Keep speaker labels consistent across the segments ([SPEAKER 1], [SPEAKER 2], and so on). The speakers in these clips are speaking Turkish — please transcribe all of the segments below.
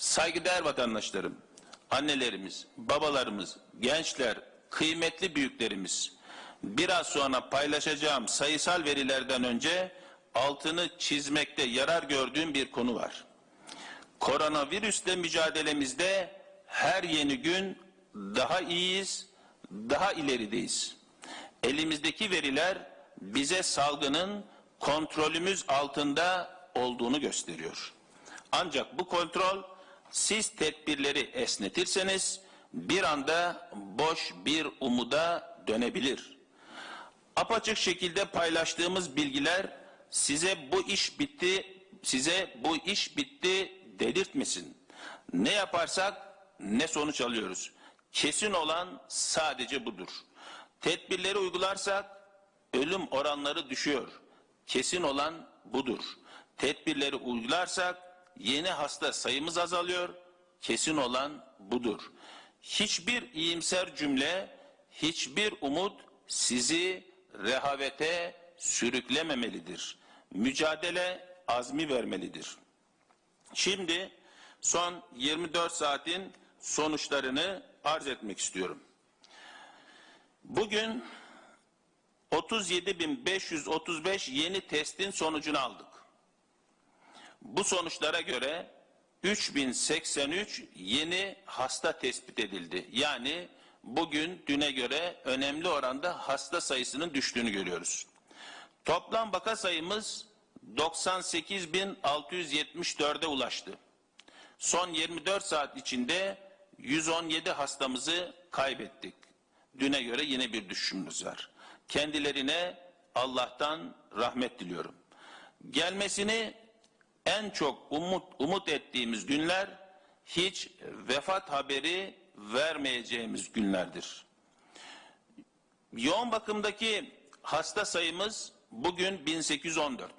[SPEAKER 1] Saygıdeğer vatandaşlarım, annelerimiz, babalarımız, gençler, kıymetli büyüklerimiz, biraz sonra paylaşacağım sayısal verilerden önce altını çizmekte yarar gördüğüm bir konu var. Koronavirüsle mücadelemizde her yeni gün daha iyiyiz, daha ilerideyiz. Elimizdeki veriler bize salgının kontrolümüz altında olduğunu gösteriyor. Ancak bu kontrol siz tedbirleri esnetirseniz bir anda boş bir umuda dönebilir. Apaçık şekilde paylaştığımız bilgiler size bu iş bitti, size bu iş bitti dedirtmesin. Ne yaparsak ne sonuç alıyoruz. Kesin olan sadece budur. Tedbirleri uygularsak ölüm oranları düşüyor. Kesin olan budur. Tedbirleri uygularsak yeni hasta sayımız azalıyor. Kesin olan budur. Hiçbir iyimser cümle, hiçbir umut sizi rehavete sürüklememelidir. Mücadele azmi vermelidir. Şimdi son 24 saatin sonuçlarını arz etmek istiyorum. Bugün 37.535 yeni testin sonucunu aldık. Bu sonuçlara göre 3083 yeni hasta tespit edildi. Yani bugün düne göre önemli oranda hasta sayısının düştüğünü görüyoruz. Toplam vaka sayımız 98.674'e ulaştı. Son 24 saat içinde 117 hastamızı kaybettik. Düne göre yine bir düşüşümüz var. Kendilerine Allah'tan rahmet diliyorum. Gelmesini en çok umut, umut ettiğimiz günler hiç vefat haberi vermeyeceğimiz günlerdir. Yoğun bakımdaki hasta sayımız bugün 1814.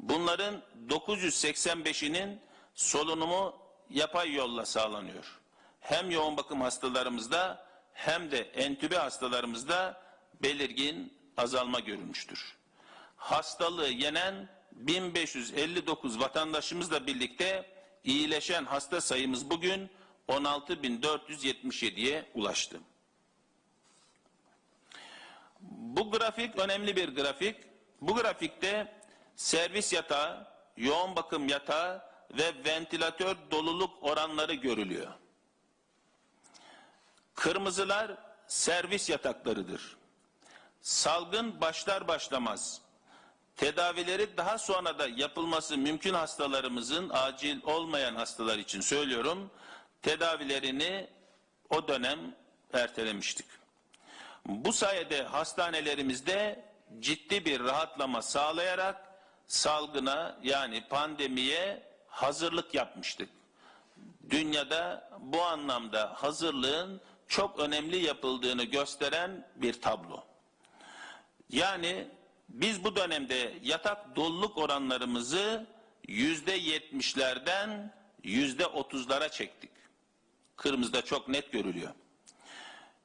[SPEAKER 1] Bunların 985'inin solunumu yapay yolla sağlanıyor. Hem yoğun bakım hastalarımızda hem de entübe hastalarımızda belirgin azalma görülmüştür. Hastalığı yenen 1559 vatandaşımızla birlikte iyileşen hasta sayımız bugün 16.477'ye ulaştı. Bu grafik önemli bir grafik. Bu grafikte servis yatağı, yoğun bakım yatağı ve ventilatör doluluk oranları görülüyor. Kırmızılar servis yataklarıdır. Salgın başlar başlamaz tedavileri daha sonra da yapılması mümkün hastalarımızın acil olmayan hastalar için söylüyorum tedavilerini o dönem ertelemiştik. Bu sayede hastanelerimizde ciddi bir rahatlama sağlayarak salgına yani pandemiye hazırlık yapmıştık. Dünyada bu anlamda hazırlığın çok önemli yapıldığını gösteren bir tablo. Yani biz bu dönemde yatak doluluk oranlarımızı yüzde yetmişlerden yüzde otuzlara çektik. Kırmızıda çok net görülüyor.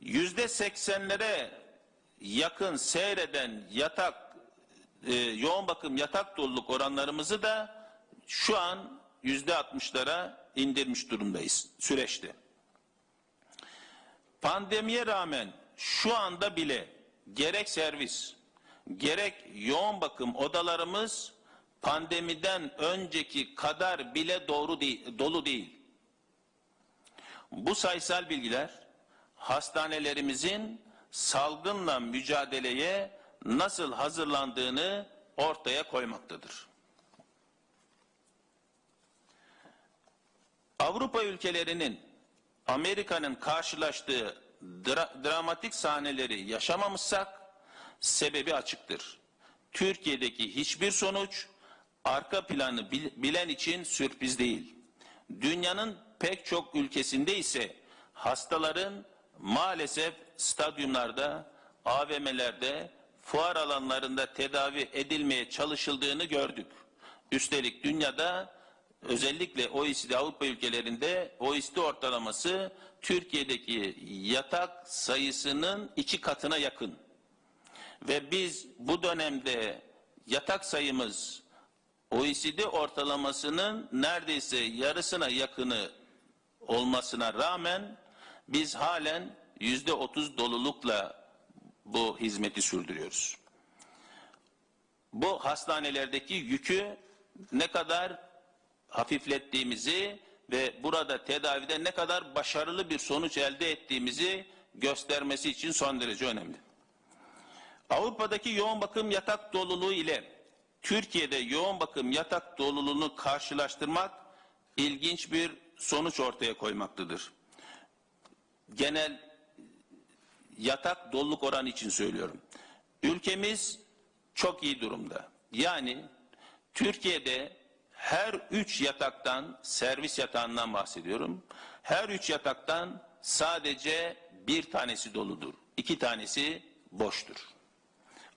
[SPEAKER 1] Yüzde seksenlere yakın seyreden yatak e, yoğun bakım yatak doluluk oranlarımızı da şu an yüzde altmışlara indirmiş durumdayız süreçte. Pandemiye rağmen şu anda bile gerek servis, gerek yoğun bakım odalarımız pandemiden önceki kadar bile doğru değil, dolu değil. Bu sayısal bilgiler hastanelerimizin salgınla mücadeleye nasıl hazırlandığını ortaya koymaktadır. Avrupa ülkelerinin Amerika'nın karşılaştığı dra dramatik sahneleri yaşamamışsak sebebi açıktır. Türkiye'deki hiçbir sonuç arka planı bilen için sürpriz değil. Dünyanın pek çok ülkesinde ise hastaların maalesef stadyumlarda, AVM'lerde, fuar alanlarında tedavi edilmeye çalışıldığını gördük. Üstelik dünyada özellikle OECD Avrupa ülkelerinde OECD ortalaması Türkiye'deki yatak sayısının iki katına yakın. Ve biz bu dönemde yatak sayımız OECD ortalamasının neredeyse yarısına yakını olmasına rağmen biz halen yüzde otuz dolulukla bu hizmeti sürdürüyoruz. Bu hastanelerdeki yükü ne kadar hafiflettiğimizi ve burada tedavide ne kadar başarılı bir sonuç elde ettiğimizi göstermesi için son derece önemli. Avrupa'daki yoğun bakım yatak doluluğu ile Türkiye'de yoğun bakım yatak doluluğunu karşılaştırmak ilginç bir sonuç ortaya koymaktadır. Genel yatak doluluk oranı için söylüyorum. Ülkemiz çok iyi durumda. Yani Türkiye'de her üç yataktan, servis yatağından bahsediyorum. Her üç yataktan sadece bir tanesi doludur. iki tanesi boştur.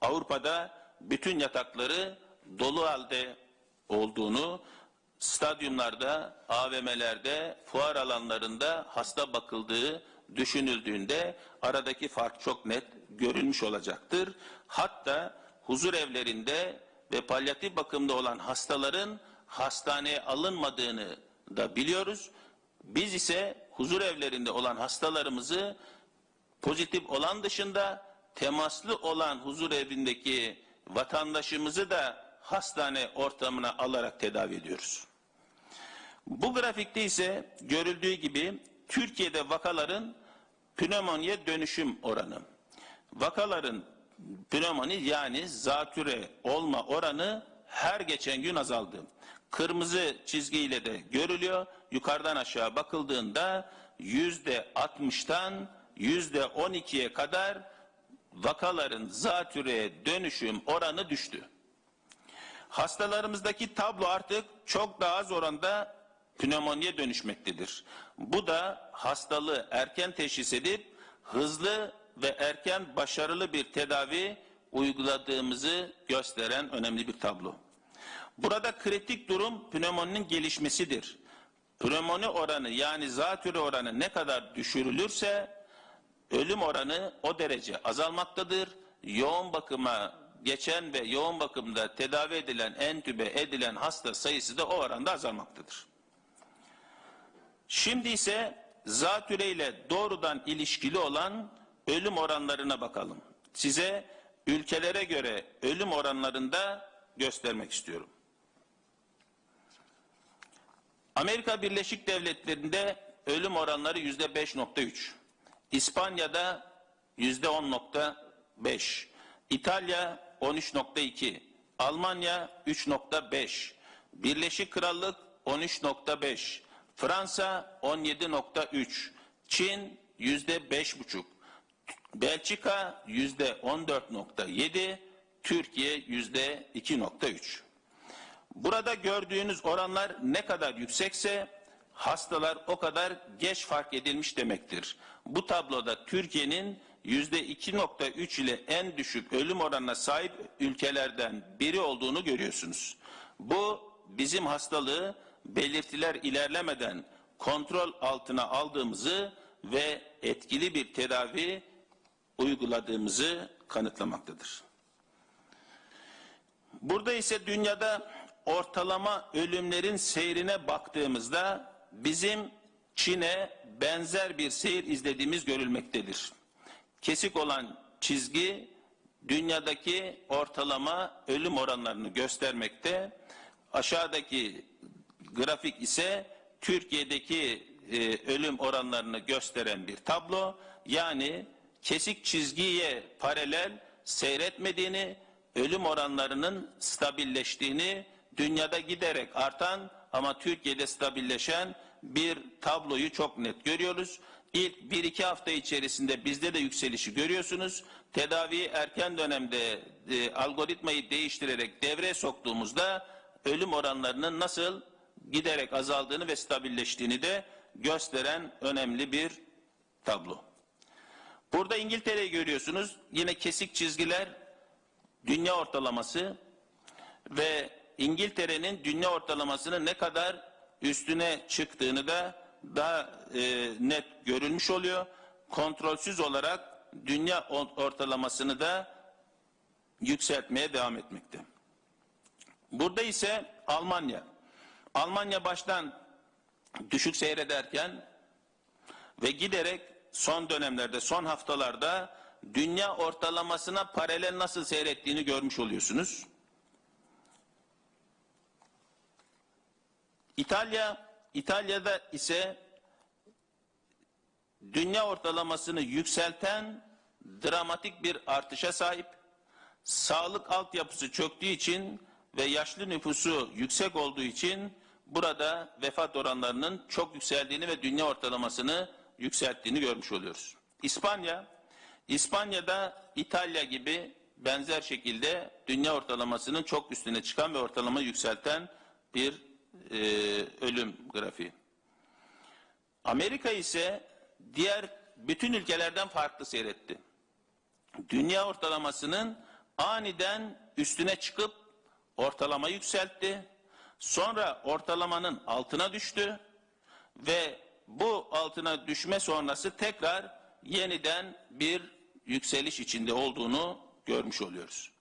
[SPEAKER 1] Avrupa'da bütün yatakları dolu halde olduğunu, stadyumlarda, AVM'lerde, fuar alanlarında hasta bakıldığı düşünüldüğünde aradaki fark çok net görülmüş olacaktır. Hatta huzur evlerinde ve palyatif bakımda olan hastaların hastaneye alınmadığını da biliyoruz. Biz ise huzur evlerinde olan hastalarımızı pozitif olan dışında temaslı olan huzur evindeki vatandaşımızı da hastane ortamına alarak tedavi ediyoruz. Bu grafikte ise görüldüğü gibi Türkiye'de vakaların pnömoniye dönüşüm oranı. Vakaların pnömoni yani zatüre olma oranı her geçen gün azaldı. Kırmızı çizgiyle de görülüyor. Yukarıdan aşağı bakıldığında yüzde 60'tan yüzde 12'ye kadar vakaların zatüreye dönüşüm oranı düştü. Hastalarımızdaki tablo artık çok daha az oranda pnömoniye dönüşmektedir. Bu da hastalığı erken teşhis edip hızlı ve erken başarılı bir tedavi uyguladığımızı gösteren önemli bir tablo. Burada kritik durum pnömoninin gelişmesidir. Pnömoni oranı yani zatürre oranı ne kadar düşürülürse ölüm oranı o derece azalmaktadır. Yoğun bakıma geçen ve yoğun bakımda tedavi edilen, entübe edilen hasta sayısı da o oranda azalmaktadır. Şimdi ise zatüre ile doğrudan ilişkili olan ölüm oranlarına bakalım. Size ülkelere göre ölüm oranlarında göstermek istiyorum. Amerika Birleşik Devletleri'nde ölüm oranları yüzde 5.3. İspanya'da yüzde 10.5. İtalya 13.2. Almanya 3.5. Birleşik Krallık 13.5. Fransa 17.3. Çin yüzde 5.5. Belçika yüzde 14.7. Türkiye yüzde 2.3. Burada gördüğünüz oranlar ne kadar yüksekse hastalar o kadar geç fark edilmiş demektir. Bu tabloda Türkiye'nin yüzde 2.3 ile en düşük ölüm oranına sahip ülkelerden biri olduğunu görüyorsunuz. Bu bizim hastalığı belirtiler ilerlemeden kontrol altına aldığımızı ve etkili bir tedavi uyguladığımızı kanıtlamaktadır. Burada ise dünyada ortalama ölümlerin seyrine baktığımızda bizim Çin'e benzer bir seyir izlediğimiz görülmektedir. Kesik olan çizgi dünyadaki ortalama ölüm oranlarını göstermekte. Aşağıdaki grafik ise Türkiye'deki e, ölüm oranlarını gösteren bir tablo. Yani kesik çizgiye paralel seyretmediğini, ölüm oranlarının stabilleştiğini, dünyada giderek artan ama Türkiye'de stabilleşen bir tabloyu çok net görüyoruz. İlk bir iki hafta içerisinde bizde de yükselişi görüyorsunuz. Tedaviyi erken dönemde e, algoritmayı değiştirerek devreye soktuğumuzda ölüm oranlarının nasıl giderek azaldığını ve stabilleştiğini de gösteren önemli bir tablo. Burada İngiltere'yi görüyorsunuz. Yine kesik çizgiler dünya ortalaması ve İngiltere'nin dünya ortalamasının ne kadar üstüne çıktığını da daha e, net görülmüş oluyor. Kontrolsüz olarak dünya ortalamasını da yükseltmeye devam etmekte. Burada ise Almanya. Almanya baştan düşük seyrederken ve giderek son dönemlerde, son haftalarda dünya ortalamasına paralel nasıl seyrettiğini görmüş oluyorsunuz. İtalya, İtalya'da ise dünya ortalamasını yükselten dramatik bir artışa sahip. Sağlık altyapısı çöktüğü için ve yaşlı nüfusu yüksek olduğu için burada vefat oranlarının çok yükseldiğini ve dünya ortalamasını yükselttiğini görmüş oluyoruz. İspanya, İspanya'da İtalya gibi benzer şekilde dünya ortalamasının çok üstüne çıkan ve ortalama yükselten bir e, ölüm grafiği. Amerika ise diğer bütün ülkelerden farklı seyretti. Dünya ortalamasının aniden üstüne çıkıp ortalama yükseltti. Sonra ortalamanın altına düştü ve bu altına düşme sonrası tekrar yeniden bir yükseliş içinde olduğunu görmüş oluyoruz.